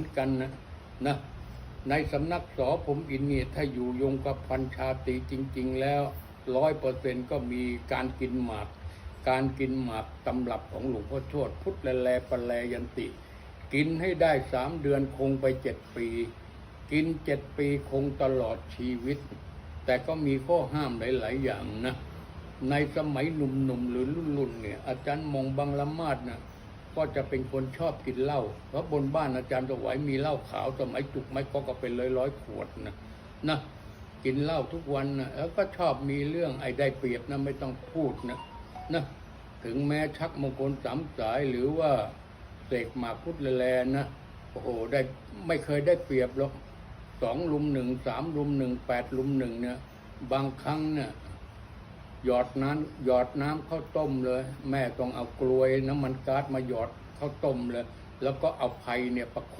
อนกันนะนะในสำนักสอผมอินเนี่ยถ้าอยู่ยงกับพันชาตรีจริง ๆ แล้วร้อยเปอร์เซ็นก็มีการกินหมาก การกินหมากตำรับของหลวงพ่อโชตพุทธแลแลปแลยันติ กินให้ได้สามเดือนคงไปเจ็ดปี กินเจ็ดปีคงตลอดชีวิต แต่ก็มีข้อห้ามหลาย ๆ อย่างนะ ในสมัยหนุ่มๆหรือรุ่นๆเนี่ยอาจารย์มองบังละมาดนะ ก็จะเป็นคนชอบกินเหล้าเพราะบนบ้านอาจารย์สวัยมีเหล้าขาวสมัยจุกไม้ก็ก็เป็นร้อยร้อยๆขวดนะนะกินเหล้าทุกวันนะแล้วก็ชอบมีเรื่องไอ้ได้เปรียบนะไม่ต้องพูดนะนะถึงแม้ชักมงคลสามสายหรือว่าเสกหมากพุทธแลนะโอ้โหได้ไม่เคยได้เปรียบหรอกสองลุมหนึ่งสามลุมหนึ่งแปดลุมหนึ่งเนี่ยบางครั้งเนี่ย หยอดน้ำหยอดน้ำข้าวต้มเลย แม่ต้องเอากลวยน้ำมันก๊าซมาหยอดข้าวต้มเลย แล้วก็เอาไผ่เนี่ยประคบ